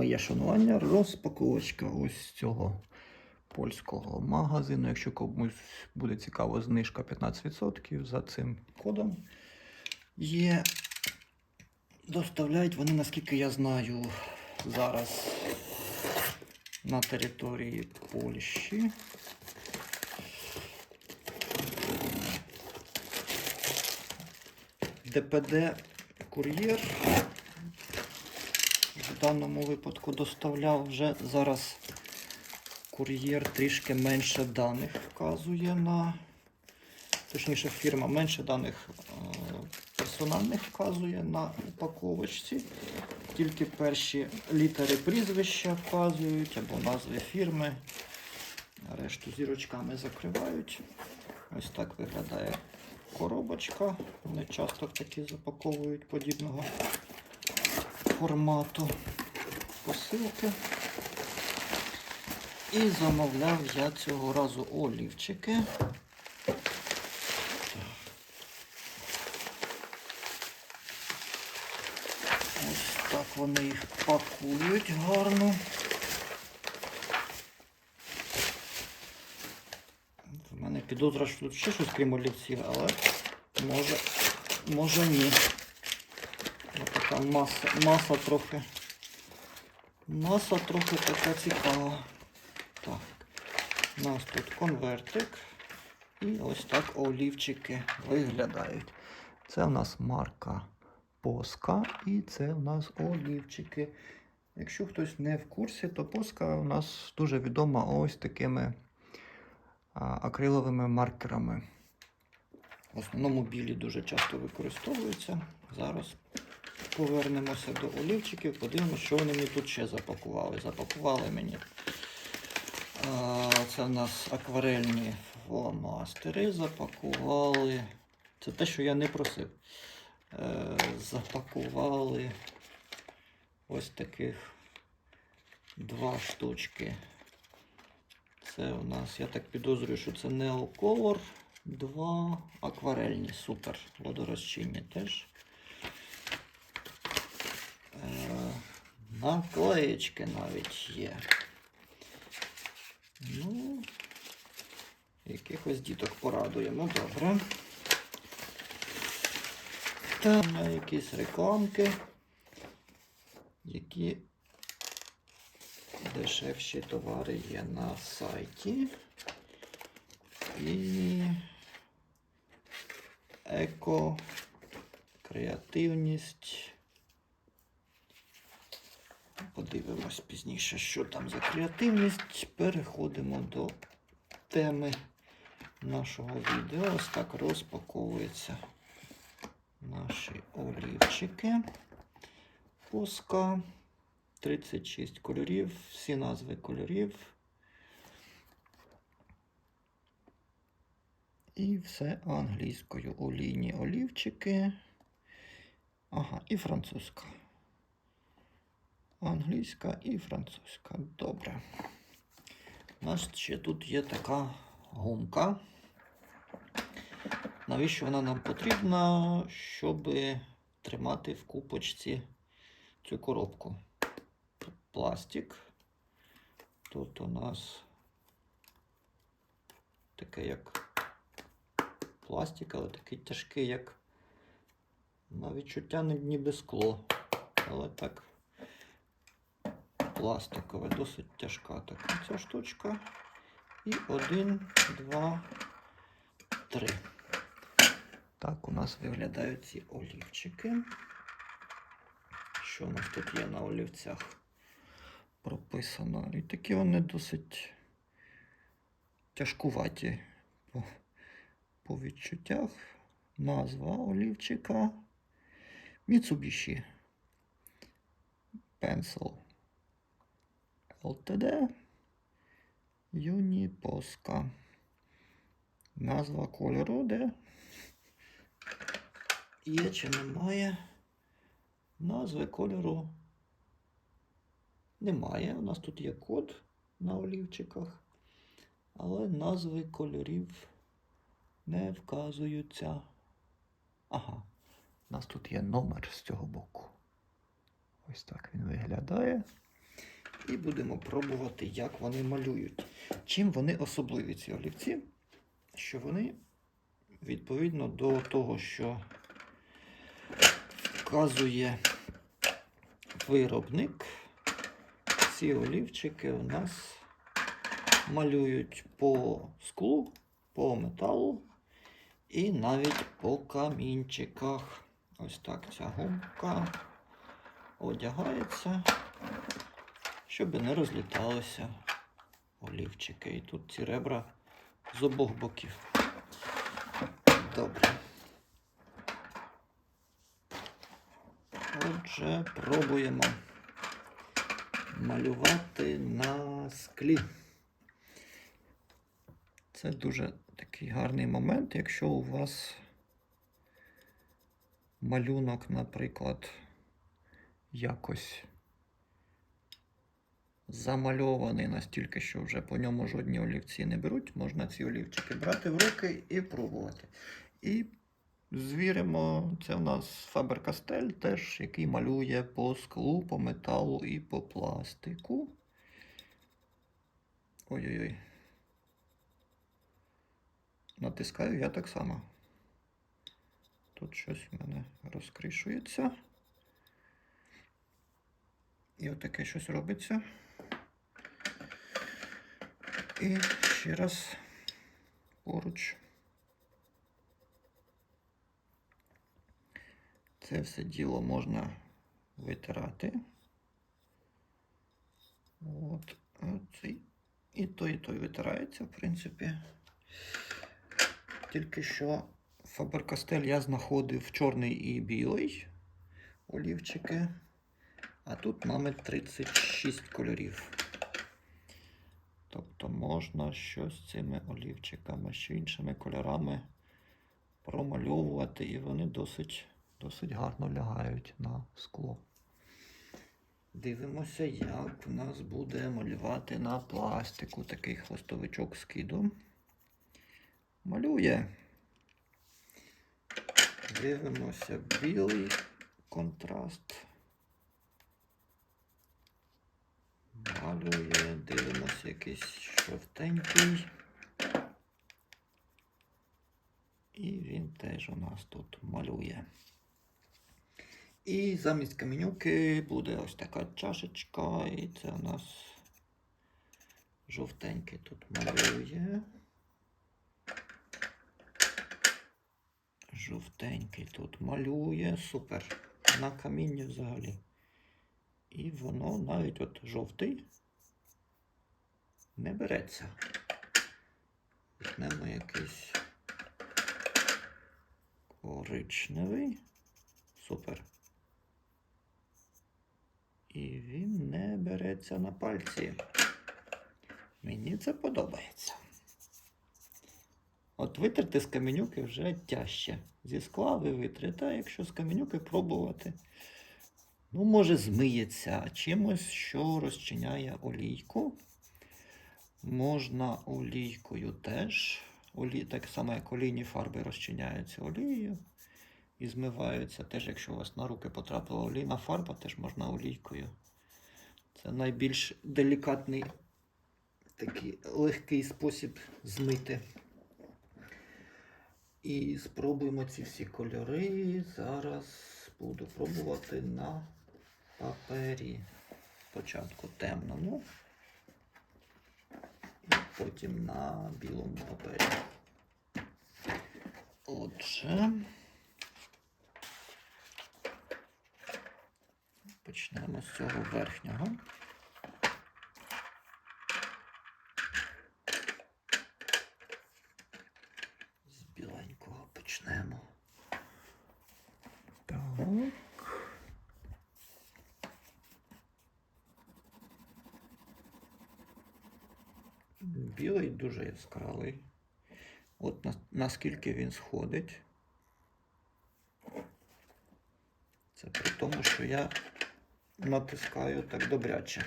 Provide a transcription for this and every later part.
моє шанування, розпаковочка ось цього польського магазину. Якщо комусь буде цікаво, знижка 15% за цим кодом є. Доставляють вони, наскільки я знаю, зараз на території Польщі. ДПД кур'єр даному випадку доставляв вже зараз кур'єр трішки менше даних вказує на точніше фірма менше даних е, персональних вказує на упаковочці. Тільки перші літери прізвища вказують або назви фірми. Решту зірочками закривають. Ось так виглядає коробочка. Вони часто такі запаковують подібного формату посилки. І замовляв я цього разу олівчики. Ось так вони їх пакують гарно. В мене підозра, що тут ще щось крім олівців, але може, може ні. Ось така маса, маса трохи. Маса трохи така цікава. Так. У нас тут конвертик. І ось так олівчики виглядають. Це у нас марка Поска і це у нас олівчики. Якщо хтось не в курсі, то Поска у нас дуже відома ось такими акриловими маркерами. В основному білі дуже часто використовуються. Зараз повернемося до олівчиків, подивимося, що вони мені тут ще запакували. Запакували мені. Це у нас акварельні фломастери. Запакували. Це те, що я не просив. Е, Запакували ось таких два штучки. Це у нас, я так підозрюю, що це Neocolor. Два акварельні, супер, водорозчинні теж. Е, наклеєчки навіть є. Ну, якихось діток порадуємо, добре. Там якісь рекламки, які дешевші товари є на сайті. І еко, креативність. Подивимось пізніше, що там за креативність. Переходимо до теми нашого відео. Ось так розпаковуються наші олівчики. Пуска. 36 кольорів, всі назви кольорів. І все англійською. Олійні олівчики. Ага, і французька. Англійська і французька. Добре. У нас ще тут є така гумка. Навіщо вона нам потрібна? Щоб тримати в купочці цю коробку. Пластик. Тут у нас таке як пластик, але такий тяжкий, як на відчуття ні- ніби скло. Але так пластикове, досить тяжка така ця штучка. І один, два, три. Так у нас виглядають ці олівчики. Що у нас тут є на олівцях прописано? І такі вони досить тяжкуваті по, по відчуттях. Назва олівчика Mitsubishi Pencil LTD Юніпоска. Назва кольору, де є чи немає. Назви кольору немає. У нас тут є код на олівчиках, але назви кольорів не вказуються. Ага, у нас тут є номер з цього боку. Ось так він виглядає. І будемо пробувати, як вони малюють. Чим вони особливі, ці олівці? Що вони, відповідно до того, що вказує виробник, ці олівчики у нас малюють по склу, по металу і навіть по камінчиках. Ось так ця гумка одягається, щоб не розліталися олівчики. І тут ці ребра з обох боків. Добре. Отже, пробуємо малювати на склі. Це дуже такий гарний момент, якщо у вас малюнок, наприклад, якось замальований настільки, що вже по ньому жодні олівці не беруть, можна ці олівчики брати в руки і пробувати. І звіримо, це у нас Faber-Castell, теж, який малює по склу, по металу і по пластику. Ой-ой-ой. Натискаю я так само. Тут щось в мене розкришується. І отаке щось робиться. І ще раз поруч. Це все діло можна витирати. От, оцей. І той, і той витирається, в принципі. Тільки що Faber-Castell я знаходив чорний і білий олівчики. А тут mamy 36 кольорів. Тобто можна щось цими олівчиками, що іншими кольорами промальовувати, і вони досить, досить гарно лягають на скло. Дивимося, як в нас буде малювати на пластику такий хвостовичок скиду. Малює. Дивимося білий контраст. Малює, дивимося якийсь жовтенький. І він теж у нас тут малює. І замість каменюки буде ось така чашечка, і це у нас жовтенький тут малює. Жовтенький тут малює. Супер. На камінні взагалі. І воно навіть от жовтий не береться. Візьмемо якийсь коричневий. Супер. І він не береться на пальці. Мені це подобається. От витерти з каменюки вже тяжче. Зі скла ви витрите, а якщо з каменюки пробувати, ну, може, змиється чимось, що розчиняє олійку. Можна олійкою теж. Олій, так само, як олійні фарби розчиняються олією і змиваються. Теж, якщо у вас на руки потрапила олійна фарба, теж можна олійкою. Це найбільш делікатний такий легкий спосіб змити. І спробуємо ці всі кольори. Зараз буду пробувати на папері. Спочатку темному, і потім на білому папері. Отже, почнемо з цього верхнього. З біленького почнемо. Так. Білий дуже яскравий. От на, наскільки він сходить. Це при тому, що я натискаю так добряче.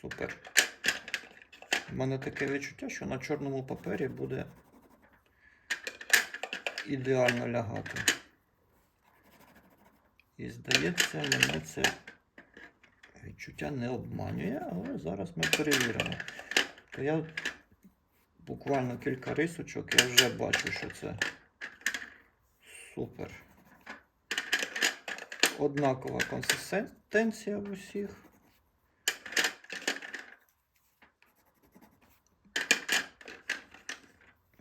Супер. У мене таке відчуття, що на чорному папері буде ідеально лягати. І здається, мене це відчуття не обманює, але зараз ми перевіримо. То я буквально кілька рисочок, я вже бачу, що це супер. Однакова консистенція в усіх.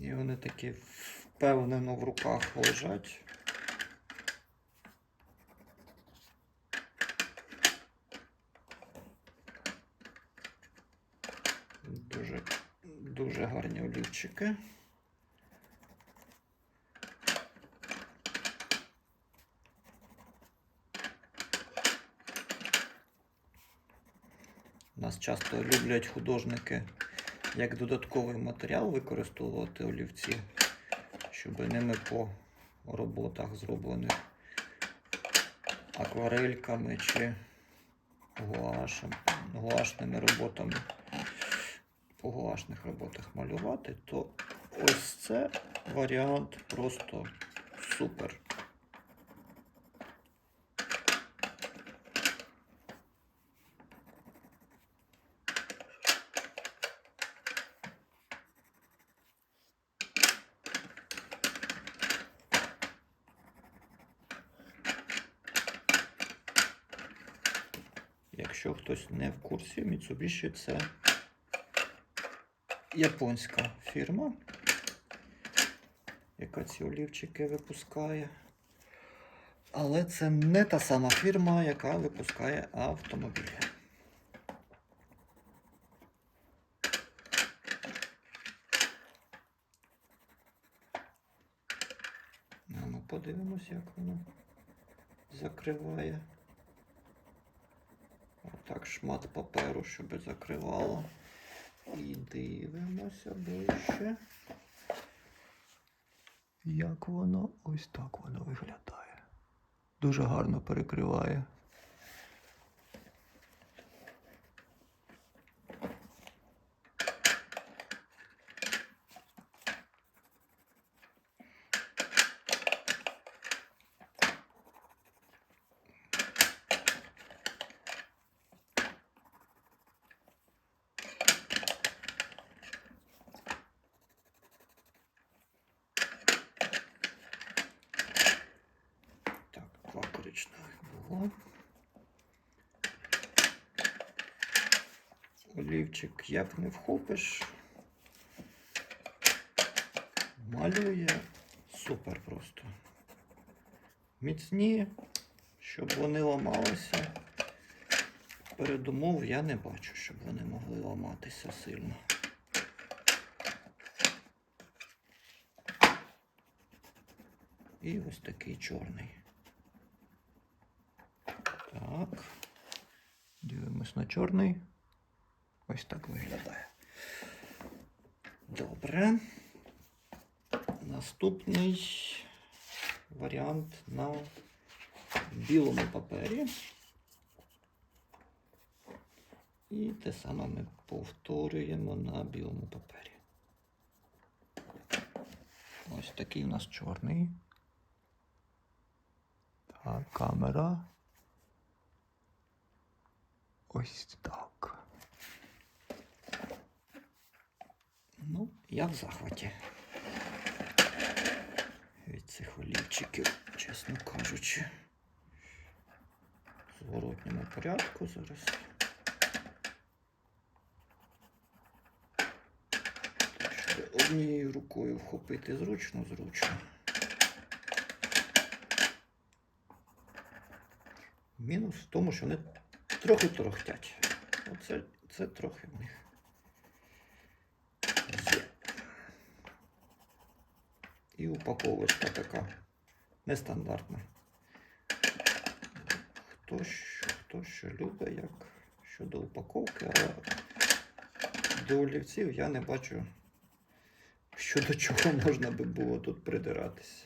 І вони такі впевнено в руках лежать. Дуже, дуже гарні олівчики. Нас часто люблять художники як додатковий матеріал використовувати олівці, щоб ними по роботах зроблених акварельками чи гуашем, гуашними роботами по гуашних роботах малювати, то ось це варіант просто супер. Якщо хтось не в курсі, Mitsubishi це японська фірма, яка ці олівчики випускає. Але це не та сама фірма, яка випускає автомобілі. Ну подивимось, як воно закриває. Отак шмат паперу, щоб закривало. І дивимося ближче. Як воно ось так воно виглядає. Дуже гарно перекриває. Так, два коричневих було. Олівчик як не вхопиш. Малює супер просто. Міцні, щоб вони ламалися. Передумов я не бачу, щоб вони могли ламатися сильно. І ось такий чорний. Так. Дивимось на чорний. Ось так виглядає. Добре. Наступний варіант на білому папері. І те саме ми повторюємо на білому папері. Ось такий у нас чорний. Так, камера. Ось так. Ну, я в захваті. Від цих олівчиків, чесно кажучи. В зворотньому порядку зараз. Однією рукою вхопити зручно, зручно. Мінус в тому, що вони трохи торохтять. Оце це трохи в них є. І упаковочка така нестандартна. Хто що, хто що любить, як щодо упаковки, але до олівців я не бачу, що до чого можна би було тут придиратися.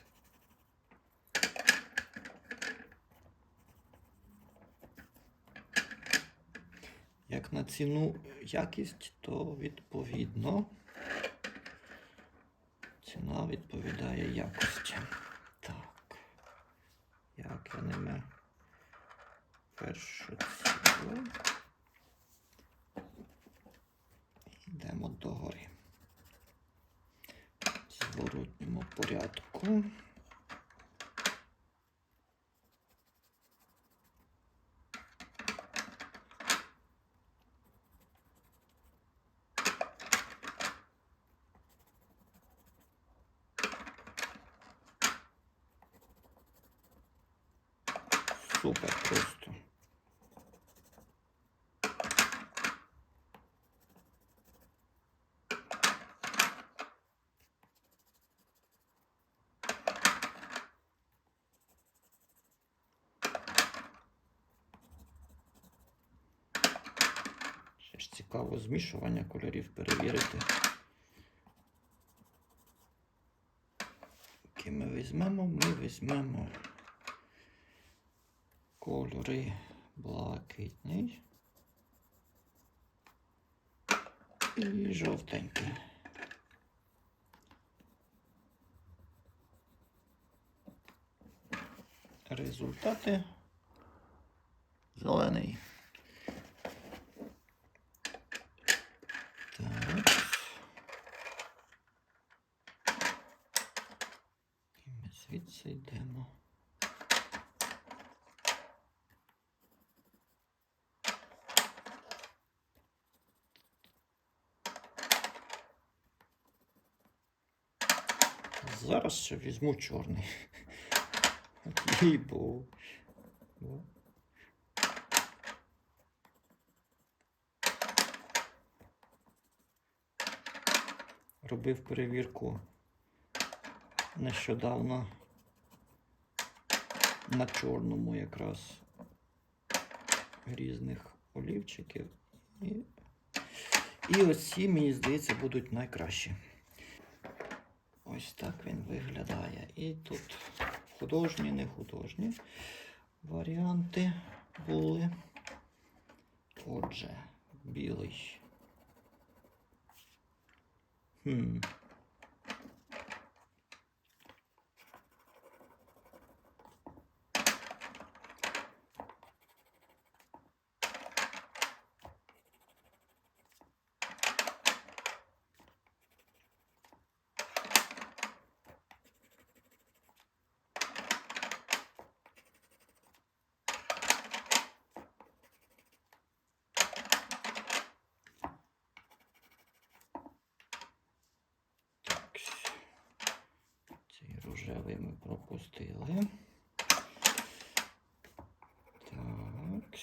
Як на ціну якість, то відповідно Ціна відповідає якості. Так. Як я ними першу цілу. Йдемо догори. В зворотньому порядку. Супер просто. Цікаво змішування кольорів перевірити. Які ми візьмемо? Ми візьмемо кольори блакитний і жовтенький. Результати зелений. Так. І ми звідси йдемо. Зараз ще візьму чорний. І бо. Робив перевірку нещодавно на чорному якраз різних олівчиків. І, і оці, мені здається, будуть найкращі. Ось так він виглядає. І тут художні, не художні варіанти були. Отже, білий. Хм. Так. Цей рожевий ми пропустили. Так.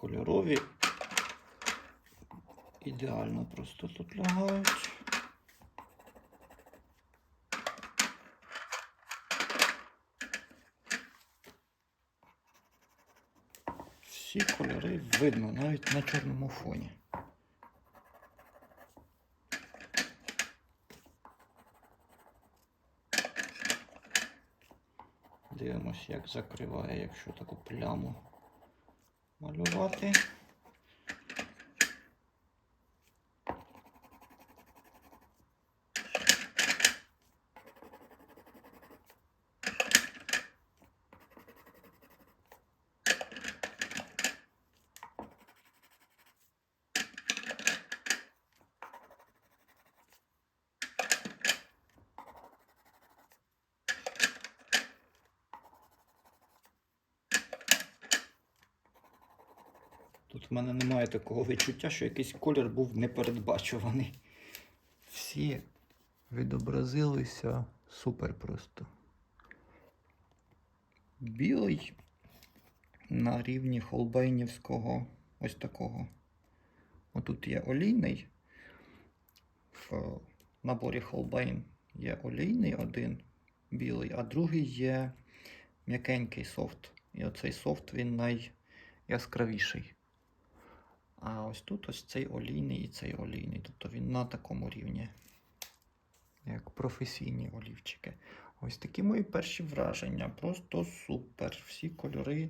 Кольорові ідеально просто тут лягають. Всі кольори видно навіть на чорному фоні. Дивимось, як закриває, якщо таку пляму малювати. В мене немає такого відчуття, що якийсь колір був непередбачуваний. Всі відобразилися супер просто. Білий на рівні холбейнівського ось такого. Отут є олійний. В наборі Холбейн є олійний один білий, а другий є м'якенький софт. І оцей софт він найяскравіший. А ось тут ось цей олійний і цей олійний. Тобто він на такому рівні, як професійні олівчики. Ось такі мої перші враження. Просто супер. Всі кольори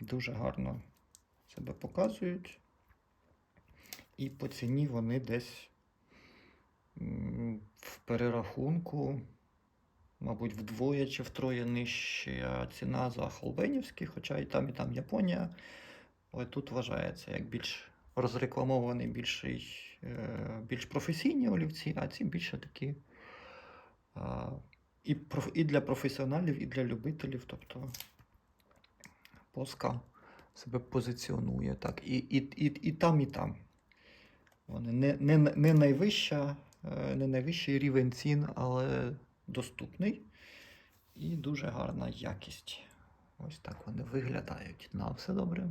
дуже гарно себе показують. І по ціні вони десь в перерахунку, мабуть, вдвоє чи втроє нижча ціна за холбенівські, хоча і там, і там Японія. Але тут вважається як більш розрекламований, більший, е, більш професійні олівці, а ці більше такі і, і для професіоналів, і для любителів. Тобто Поска себе позиціонує так. І, і, і, і там, і там. Вони не, не, не, найвища, е, не найвищий рівень цін, але доступний і дуже гарна якість. Ось так вони виглядають. На все добре.